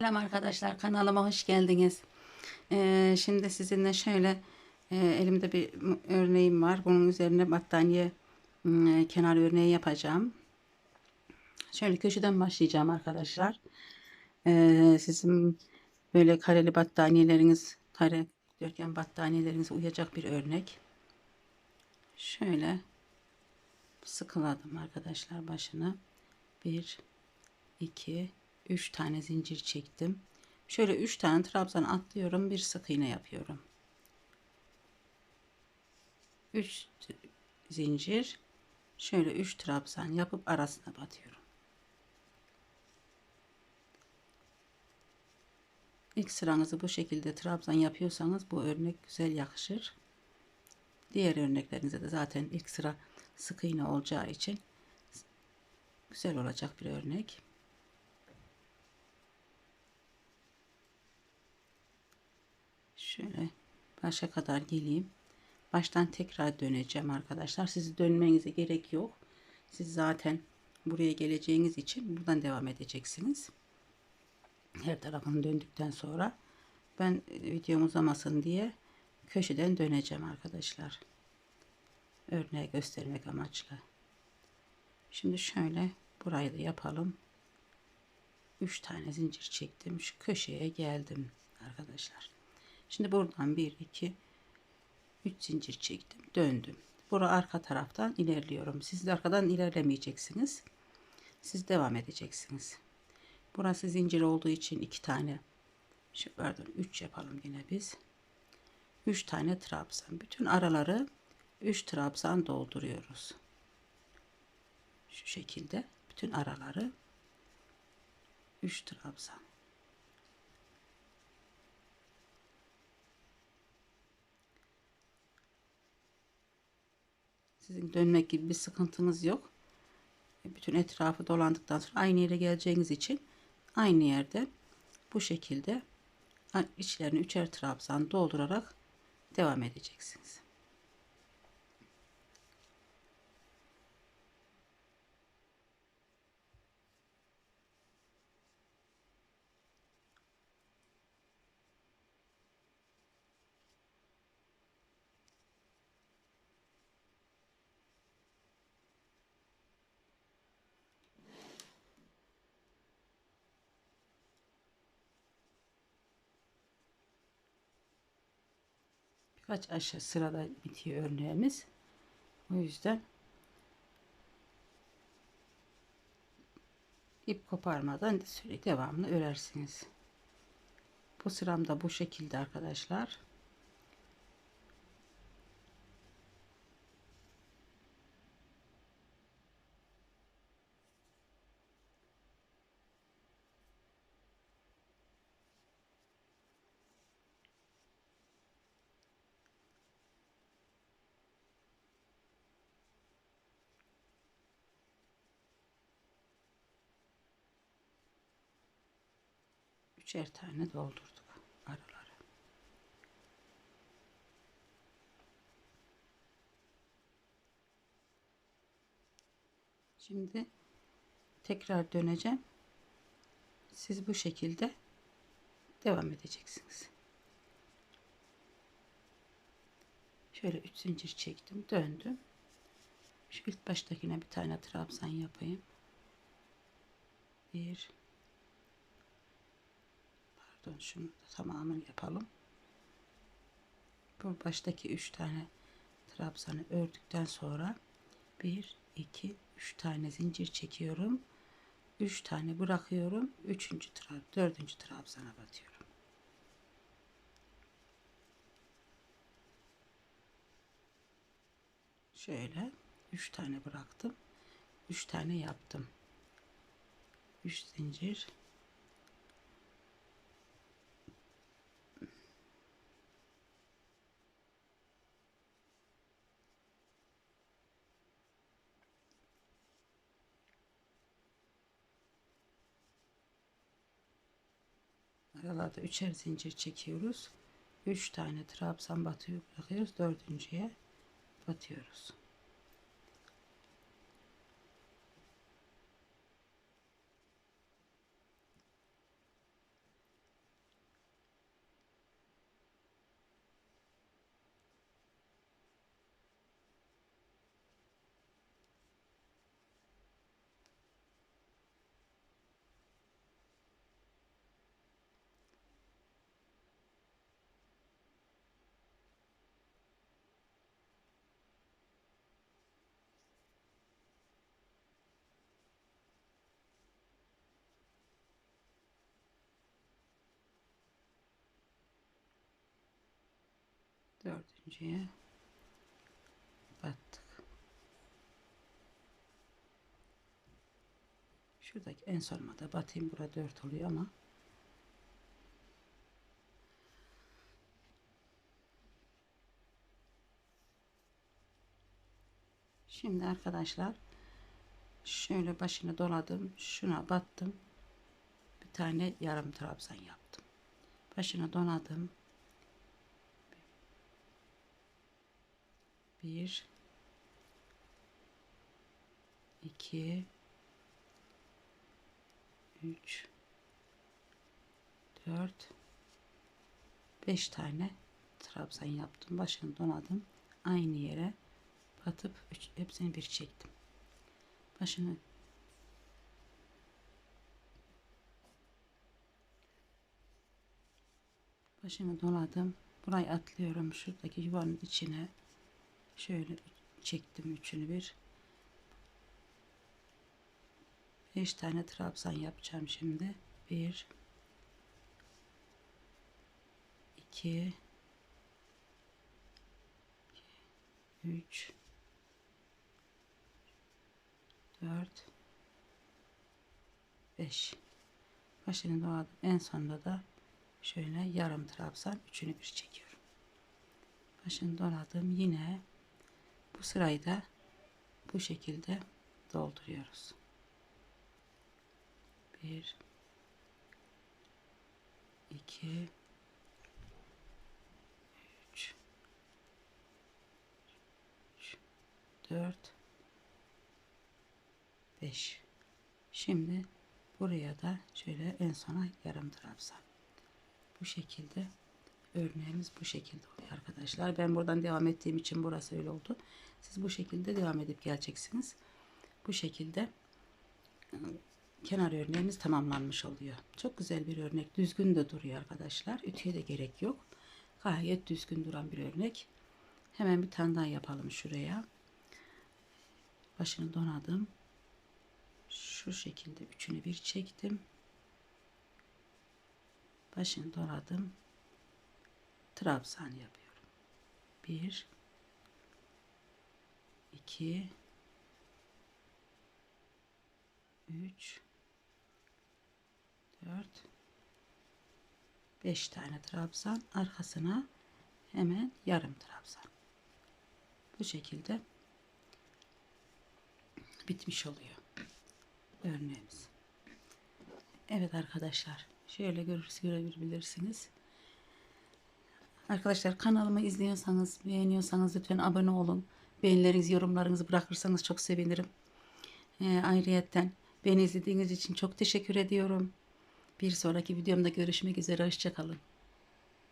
Selam arkadaşlar kanalıma hoş geldiniz. Ee, şimdi sizinle şöyle e, elimde bir örneğim var. Bunun üzerine battaniye m, kenar örneği yapacağım. Şöyle köşeden başlayacağım arkadaşlar. Ee, sizin böyle kareli battaniyeleriniz, kare dörtgen battaniyelerinize uyacak bir örnek. Şöyle sıkıladım arkadaşlar başına. Bir, 2 3 tane zincir çektim. Şöyle 3 tane trabzan atlıyorum. Bir sık iğne yapıyorum. 3 zincir şöyle 3 trabzan yapıp arasına batıyorum. İlk sıranızı bu şekilde trabzan yapıyorsanız bu örnek güzel yakışır. Diğer örneklerinize de zaten ilk sıra sık iğne olacağı için güzel olacak bir örnek. Şöyle başa kadar geleyim. Baştan tekrar döneceğim arkadaşlar. Siz dönmenize gerek yok. Siz zaten buraya geleceğiniz için buradan devam edeceksiniz. Her tarafını döndükten sonra ben videom uzamasın diye köşeden döneceğim arkadaşlar. Örneği göstermek amaçlı. Şimdi şöyle burayı da yapalım. 3 tane zincir çektim. Şu köşeye geldim arkadaşlar. Şimdi buradan 1 2 3 zincir çektim. Döndüm. Bura arka taraftan ilerliyorum. Siz de arkadan ilerlemeyeceksiniz. Siz devam edeceksiniz. Burası zincir olduğu için iki tane şu pardon 3 yapalım yine biz. 3 tane trabzan. Bütün araları 3 trabzan dolduruyoruz. Şu şekilde bütün araları 3 trabzan. Sizin dönmek gibi bir sıkıntınız yok. Bütün etrafı dolandıktan sonra aynı yere geleceğiniz için aynı yerde bu şekilde içlerini üçer trabzan doldurarak devam edeceksiniz. Birkaç aşağı sırada bitiyor örneğimiz. O yüzden ip koparmadan sürekli devamlı örersiniz. Bu sıram da bu şekilde arkadaşlar. üçer tane doldurduk araları. Şimdi tekrar döneceğim. Siz bu şekilde devam edeceksiniz. Şöyle 3 zincir çektim, döndüm. Şu ilk baştakine bir tane trabzan yapayım. 1 dönüşümü tamamen yapalım. Bu baştaki 3 tane trabzanı ördükten sonra 1 2 3 tane zincir çekiyorum. 3 tane bırakıyorum. 3. trab 4. trabzana batıyorum. Şöyle 3 tane bıraktım. 3 tane yaptım. 3 zincir Aralarda üçer zincir çekiyoruz. Üç tane trabzan batıyor bırakıyoruz. Dördüncüye batıyoruz. Dördüncüye battık. Şuradaki en sonuna da batayım. Burada 4 oluyor ama Şimdi arkadaşlar şöyle başını doladım. Şuna battım. Bir tane yarım trabzan yaptım. Başını donadım. Bir, iki, üç, dört, beş tane trabzan yaptım. Başını donadım. Aynı yere batıp üç, hepsini bir çektim. Başını başını doladım. Burayı atlıyorum. Şuradaki yuvanın içine şöyle çektim üçünü bir. Beş tane trabzan yapacağım şimdi. Bir, iki, üç, dört, beş. Başını doladım. En sonunda da şöyle yarım trabzan üçünü bir çekiyorum. Başını doladım. Yine bu sırayı da bu şekilde dolduruyoruz. Bir, iki, üç, üç, dört, beş. Şimdi buraya da şöyle en sona yarım trabzan. Bu şekilde örneğimiz bu şekilde oluyor arkadaşlar. Ben buradan devam ettiğim için burası öyle oldu. Siz bu şekilde devam edip geleceksiniz. Bu şekilde ıı, kenar örneğimiz tamamlanmış oluyor. Çok güzel bir örnek. Düzgün de duruyor arkadaşlar. Ütüye de gerek yok. Gayet düzgün duran bir örnek. Hemen bir tane daha yapalım şuraya. Başını donadım. Şu şekilde üçünü bir çektim. Başını doladım. Trabzan yapıyorum. Bir, iki, üç, dört, beş tane trabzan. Arkasına hemen yarım trabzan. Bu şekilde bitmiş oluyor örneğimiz. Evet arkadaşlar. Şöyle görürüz, görebilirsiniz. Arkadaşlar kanalımı izliyorsanız, beğeniyorsanız lütfen abone olun. Beğenilerinizi, yorumlarınızı bırakırsanız çok sevinirim. Ee, ayrıyetten beni izlediğiniz için çok teşekkür ediyorum. Bir sonraki videomda görüşmek üzere. Hoşçakalın.